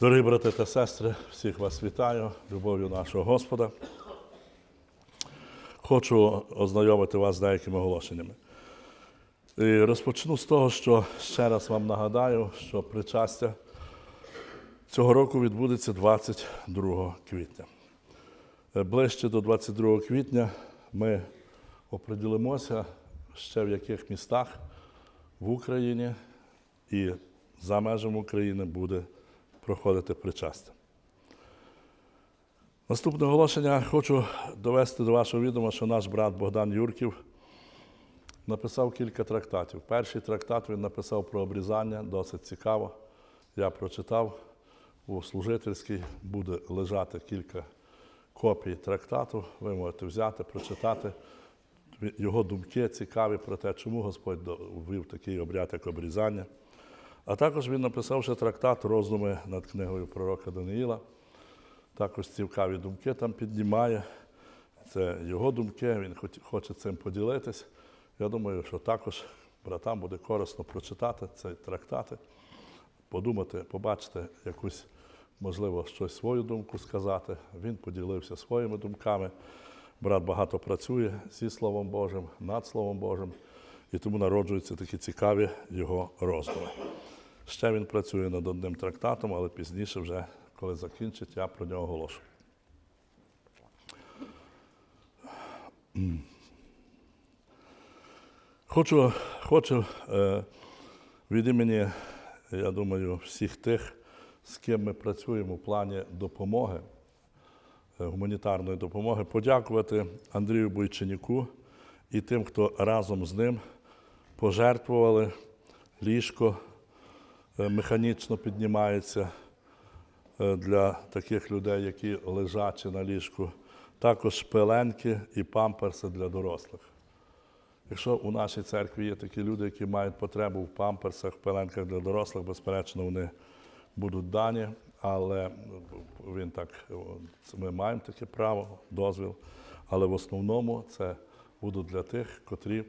Дорогі брати та сестри, всіх вас вітаю, любов'ю нашого Господа. Хочу ознайомити вас з деякими оголошеннями. І розпочну з того, що ще раз вам нагадаю, що причастя цього року відбудеться 22 квітня. Е, Ближче до 22 квітня ми оприділимося ще в яких містах в Україні і за межами України буде проходити причастя. Наступне оголошення хочу довести до вашого відома, що наш брат Богдан Юрків написав кілька трактатів. Перший трактат він написав про обрізання, досить цікаво. Я прочитав у служительській буде лежати кілька копій трактату. Ви можете взяти, прочитати. Його думки цікаві про те, чому Господь ввів такий обряд, як обрізання. А також він написав ще трактат роздуми над книгою пророка Даниїла. Також цікаві думки там піднімає. Це його думки, він хоче цим поділитись. Я думаю, що також братам буде корисно прочитати цей трактати, подумати, побачити якусь, можливо, щось свою думку сказати. Він поділився своїми думками. Брат багато працює зі Словом Божим, над Словом Божим, і тому народжуються такі цікаві його роздуми. Ще він працює над одним трактатом, але пізніше, вже, коли закінчить, я про нього оголошу. Хочу, хочу е, від імені, я думаю, всіх тих, з ким ми працюємо в плані допомоги, е, гуманітарної допомоги, подякувати Андрію Бойчиніку і тим, хто разом з ним пожертвували ліжко механічно піднімається е, для таких людей, які лежачі на ліжку. Також пеленки і памперси для дорослих. Якщо у нашій церкві є такі люди, які мають потребу в памперсах, пеленках для дорослих, безперечно, вони будуть дані, але він так, ми маємо таке право, дозвіл. Але в основному це будуть для тих, котрі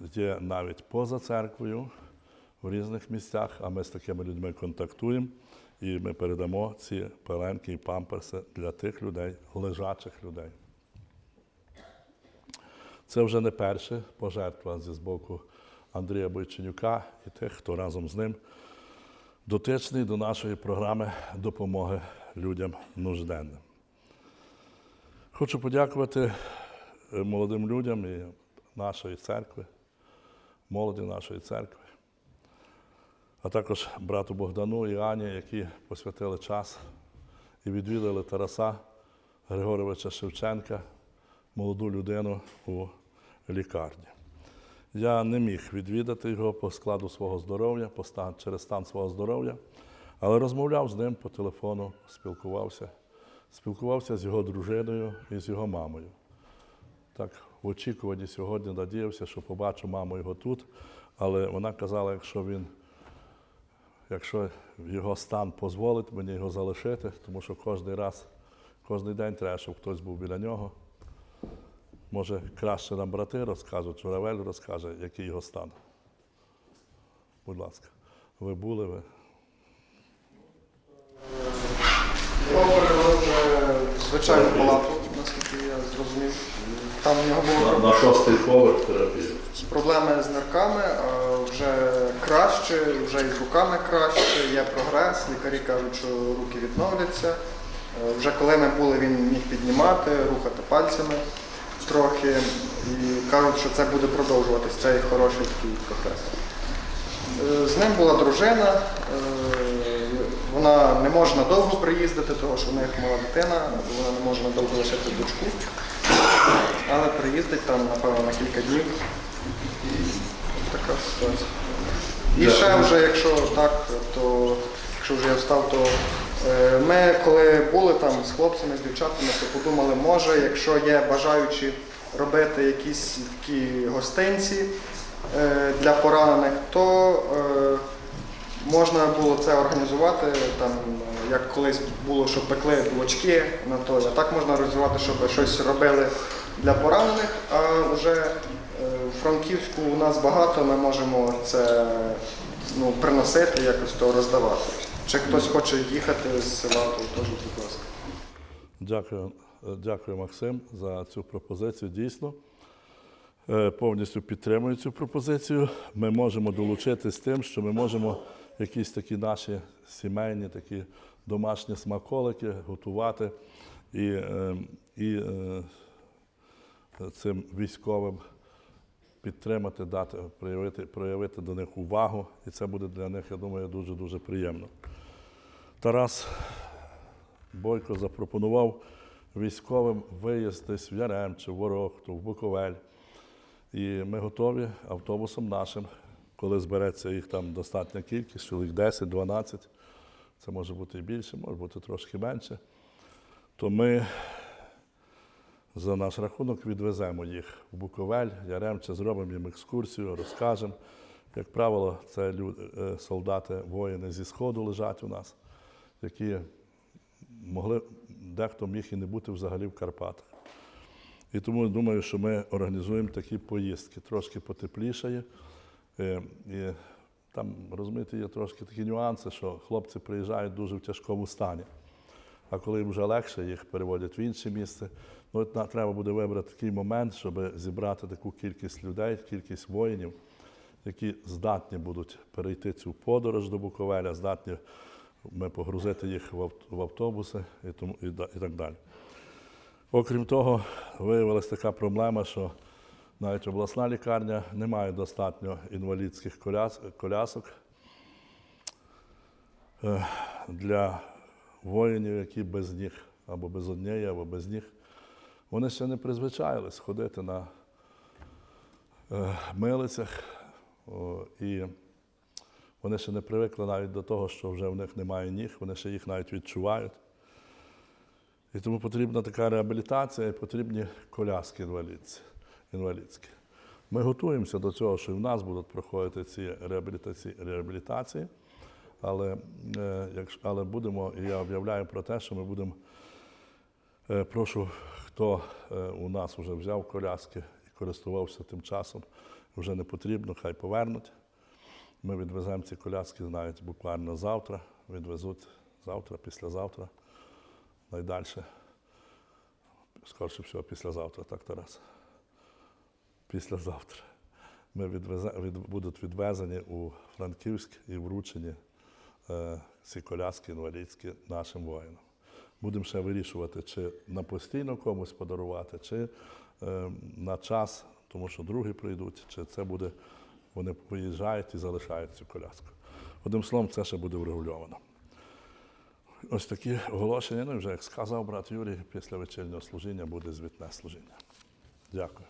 є навіть поза церквою в різних місцях, а ми з такими людьми контактуємо, і ми передамо ці пеленки і памперси для тих людей, лежачих людей. Це вже не перше пожертва зі боку Андрія Бойченюка і тих, хто разом з ним дотичний до нашої програми допомоги людям нужденним. Хочу подякувати е, молодим людям і нашої церкви, молоді нашої церкви, а також брату Богдану і Ані, які посвятили час і відвідали Тараса Григоровича Шевченка, молоду людину у лікарні. Я не міг відвідати його по складу свого здоров'я, через стан свого здоров'я, але розмовляв з ним по телефону, спілкувався. Спілкувався з його дружиною і з його мамою. Так, в очікуванні сьогодні надіявся, що побачу маму його тут, але вона казала, якщо він, якщо його стан дозволить мені його залишити, тому що кожен раз, кожен день треба, щоб хтось був біля нього. Може, краще нам брати розкажуть, Журавель розкаже, який його стан. Будь ласка, ви були ви? Його перевели в зрозумів. Там в нього були На шостий поверх терапії. проблеми з нирками, а вже краще, вже і з руками краще, є прогрес. Лікарі кажуть, що руки відновляться. Е, Вже коли ми були, він міг піднімати, рухати пальцями трохи. І кажуть, що це буде продовжуватись, це є хороший такий прогрес. Е, З ним була дружина. е, Вона не може надовго приїздити, тому що в них мала дитина, вона не може надовго лишити дочку. Але приїздить там, напевно, на кілька днів. Така ситуація. І Дякую. ще вже, якщо так, то якщо вже я встав, то е, ми коли були там з хлопцями, з дівчатами, то подумали, може, якщо є бажаючі робити якісь такі гостинці е, для поранених, то е, можна було це організувати, там, як колись було, що пекли булочки на то, а так можна організувати, щоб щось робили для поранених, а вже е, в Франківську у нас багато, ми можемо це ну, приносити, якось то роздавати. Чи хтось хоче їхати з села, то теж, будь ласка. Дякую, е, дякую, Максим, за цю пропозицію. Дійсно, Е, повністю підтримую цю пропозицію. Ми можемо долучитись тим, що ми можемо якісь такі наші сімейні, такі домашні смаколики готувати і, е, і е, цим військовим підтримати, дати, проявити, проявити до них увагу. І це буде для них, я думаю, дуже-дуже приємно. Тарас Бойко запропонував військовим виїзд десь в Яремче, в Ворохту, в Буковель. І ми готові автобусом нашим, коли збереться їх там достатня кількість, чоловік 10-12, це може бути і більше, може бути трошки менше, то ми за наш рахунок відвеземо їх в Буковель, Яремче, зробимо їм екскурсію, розкажемо. Як правило, це люди, е, солдати, воїни зі Сходу лежать у нас, які могли, дехто міг і не бути взагалі в Карпатах. І тому думаю, що ми організуємо такі поїздки. Трошки потеплішає. Е, І там, розумієте, є трошки такі нюанси, що хлопці приїжджають дуже в тяжкому стані. А коли їм вже легше, їх переводять в інше місце. Ну, от треба буде вибрати такий момент, щоб зібрати таку кількість людей, кількість воїнів, які здатні будуть перейти цю подорож до Буковеля, здатні ми погрузити їх в авт- в автобуси і, тому, і, і так далі. Окрім того, виявилася така проблема, що навіть обласна лікарня не має достатньо інвалідських коляс- колясок е, для воїнів, які без ніг, або без однієї, або без ніг. Вони ще не призвичаїлись ходити на е, милицях, і вони ще не привикли навіть до того, що вже в них немає ніг, вони ще їх навіть відчувають. І тому потрібна така реабілітація і потрібні коляски інвалідські. Ми готуємося до цього, що і в нас будуть проходити ці реабілітації але, е, але будемо, і я об'являю про те, що ми будемо. Е, прошу, хто е, у нас вже взяв коляски і користувався тим часом, вже не потрібно, хай повернуть. Ми відвеземо ці коляски навіть буквально завтра, відвезуть завтра, післязавтра, найдальше. Скорше всього, післязавтра, так, Тарас? Післязавтра. Ми відвезе, від, будуть відвезені у Франківськ і вручені ці коляски інвалідські нашим воїнам. Будемо ще вирішувати, чи на постійно комусь подарувати, чи е, на час, тому що другі прийдуть, чи це буде, вони виїжджають і залишають цю коляску. Одним словом, це ще буде врегульовано. Ось такі оголошення. Ну і вже як сказав брат Юрій, після вечірнього служіння буде звітне служіння. Дякую.